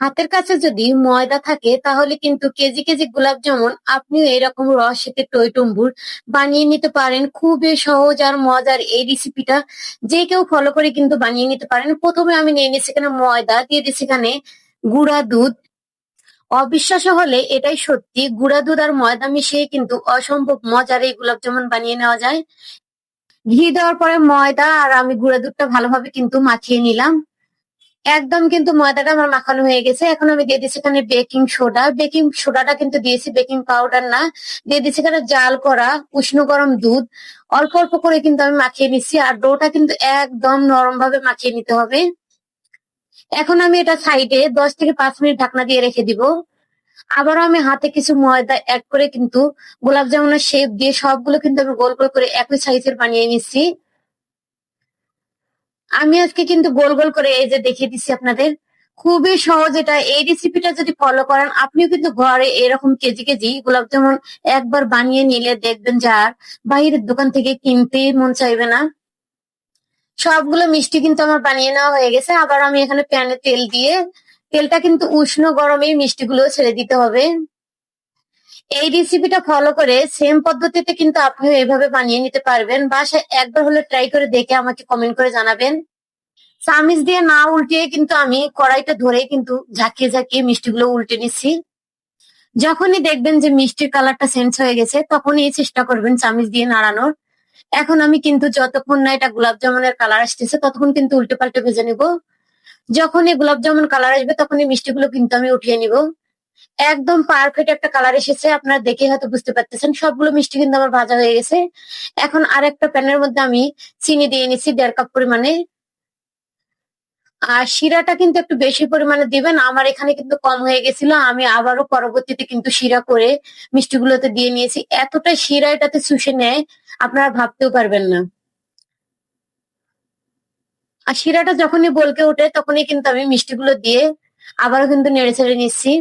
হাতের কাছে যদি ময়দা থাকে, তাহলে কিন্তু কেজি কেজি গোলাপ জামুন আপনিও এরকম রসেতে টইটুম্বুর বানিয়ে নিতে পারেন। খুবই সহজ আর মজার এই রেসিপিটা যে কেউ ফলো করে কিন্তু বানিয়ে নিতে পারেন। প্রথমে আমি নিয়ে নিচ্ছি এখানে ময়দা, দিয়ে দিচ্ছি এখানে গুঁড়া দুধ। অবিশ্বাস হলে এটাই সত্যি, গুঁড়া দুধ আর ময়দা মিশিয়ে কিন্তু অসম্ভব মজার এই গোলাপ জামুন বানিয়ে নেওয়া যায়। ঘি দেওয়ার পরে ময়দা আর আমি গুঁড়া দুধটা ভালোভাবে কিন্তু মাখিয়ে নিলাম। একদম কিন্তু ময়দাটা আমার মাখানো হয়ে গেছে। এখন আমি দিয়ে দিচ্ছি এখানে বেকিং সোডা বেকিং সোডাটা কিন্তু দিয়েছি বেকিং পাউডার না। দিয়ে দিচ্ছি এখানে জাল করা, উষ্ণ গরম দুধ। অল্প অল্প করে কিন্তু আমি মাখিয়ে নিচ্ছি আর ডোটা কিন্তু একদম নরম ভাবে মাখিয়ে নিতে হবে। এখন আমি এটা সাইডে দশ থেকে পাঁচ মিনিট ঢাকনা দিয়ে রেখে দিব। আবারও আমি হাতে কিছু ময়দা অ্যাড করে কিন্তু গোলাপ জামুনের শেপ দিয়ে সবগুলো কিন্তু আমি গোল গোল করে একই সাইজের বানিয়ে নিচ্ছি। আমি আজকে কিন্তু গোল গোল করে এই যে দেখিয়ে দিচ্ছি আপনাদের। খুবই সহজ এটা। এই রেসিপিটা যদি ফলো করেন, আপনিও কিন্তু ঘরে এরকম কেজি কেজি গোলাপ জামুন একবার বানিয়ে নিলে দেখবেন যে আর বাইরের দোকান থেকে কিনতে মন চাইবে না। সবগুলো মিষ্টি কিন্তু আমার বানিয়ে নেওয়া হয়ে গেছে। আবার আমি এখানে প্যানে তেল দিয়ে, তেলটা কিন্তু উষ্ণ গরমে মিষ্টিগুলো ছেড়ে দিতে হবে। এই রেসিপিটা ফলো করে সেম পদ্ধতিতে কিন্তু আপনিও এইভাবে বানিয়ে নিতে পারবেন। বাসায় একবার হলে ট্রাই করে দেখে আমাকে কমেন্ট করে জানাবেন। চামিচ দিয়ে না উল্টিয়ে কিন্তু আমি কড়াইটা ধরে কিন্তু ঝাঁকিয়ে ঝাঁকিয়ে মিষ্টিগুলো উল্টে নিচ্ছি। যখনই দেখবেন যে মিষ্টির কালারটা চেঞ্জ হয়ে গেছে, তখনই চেষ্টা করবেন চামিচ দিয়ে নাড়ানোর। এখন আমি কিন্তু যতক্ষণ না এটা গোলাপ জামুনের কালার আসতেছে, ততক্ষণ কিন্তু উল্টে পাল্টে ভেজে নিব। যখনই গোলাপ জামুন কালার আসবে, তখনই মিষ্টিগুলো কিন্তু আমি উঠিয়ে নিব। একদম পারফেক্ট একটা কালার এসেছে, আপনারা দেখে হয়তো বুঝতে পারতেছেন। সবগুলো মিষ্টি কিন্তু আমার ভাজা হয়ে গেছে। এখন আর একটা প্যানের মধ্যে আমি চিনি দিয়ে নিচ্ছি, দেড় কাপ পরিমাণে। আর শিরাটা কিন্তু একটু বেশি পরিমাণে দিবেন, আমার এখানে কিন্তু কম হয়ে গেছিল, আমি আবারও পরবর্তীতে কিন্তু শিরা করে মিষ্টিগুলোতে দিয়ে নিয়েছি। এতটা শিরা এটাতে শুষে নেয়, আপনারা ভাবতেও পারবেন না। আর শিরাটা যখনই বলকে ওঠে, তখনই কিন্তু আমি মিষ্টিগুলো দিয়ে আবারও কিন্তু নেড়ে ছেড়ে নিচ্ছি।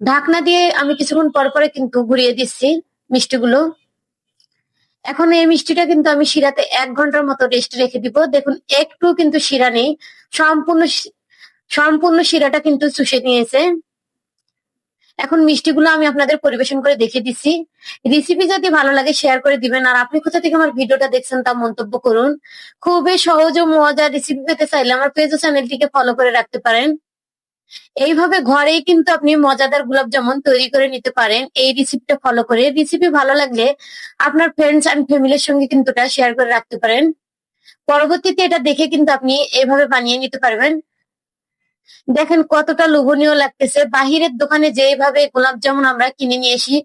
ঢাকনা দিয়ে আমি কিছুক্ষণ পর পরে কিন্তু ঘুরিয়ে দিচ্ছি মিষ্টিগুলো। এখন এই মিষ্টিটা কিন্তু আমি শিরাতে এক ঘণ্টার মতো রেস্ট রেখে দিব। দেখুন, একটু কিন্তু শিরা নেই। সম্পূর্ণ সম্পূর্ণ শিরাটা কিন্তু চুষে নিয়েছে। এখন মিষ্টিগুলো আমি আপনাদের পরিবেশন করে দেখিয়ে দিচ্ছি। রেসিপি যদি ভালো লাগে শেয়ার করে দিবেন। আর আপনি কোথা থেকে আমার ভিডিওটা দেখছেন তা মন্তব্য করুন। খুবই সহজ ও মজার রেসিপি পেতে চাইলে আমার পেজ ও চ্যানেলটিকে ফলো করে রাখতে পারেন। এইভাবে ঘরেই কিন্তু আপনি মজাদার গোলাপ জামুন তৈরি করে নিতে পারেন। এই রেসিপিটা ফলো করে। রেসিপি ভালো লাগলে আপনার ফ্রেন্ডস অ্যান্ড ফ্যামিলির সঙ্গে কিন্তু এটা শেয়ার করে রাখতে পারেন। পরবর্তীতে এটা দেখে কিন্তু আপনি এভাবে বানিয়ে নিতে পারবেন। দেখেন কতটা লোভনীয় লাগতেছে। বাহিরের দোকানে যেভাবে গোলাপ জামুন আমরা কিনে নিয়ে আসি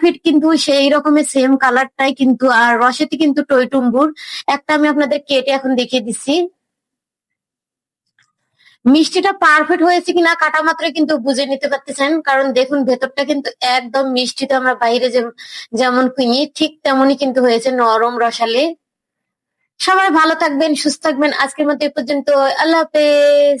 ফিট কিন্তু সেই রকমের সেম কালারটাই কিন্তু, আর রসেতে কিন্তু টইটুম্বুর। একটা আমি আপনাদের কেটে এখন দেখিয়ে দিচ্ছি। মিষ্টিটা পারফেক্ট হয়েছে কিনা কাটা মাত্রায় কিন্তু বুঝে নিতে পারতেছেন। কারণ দেখুন, ভেতরটা কিন্তু একদম মিষ্টি তো আমরা বাইরে যেমন কিনি, ঠিক তেমনই কিন্তু হয়েছে নরম রসালে। সবাই ভালো থাকবেন, সুস্থ থাকবেন। আজকের মতো এ পর্যন্ত। আল্লাহ হাফেজ।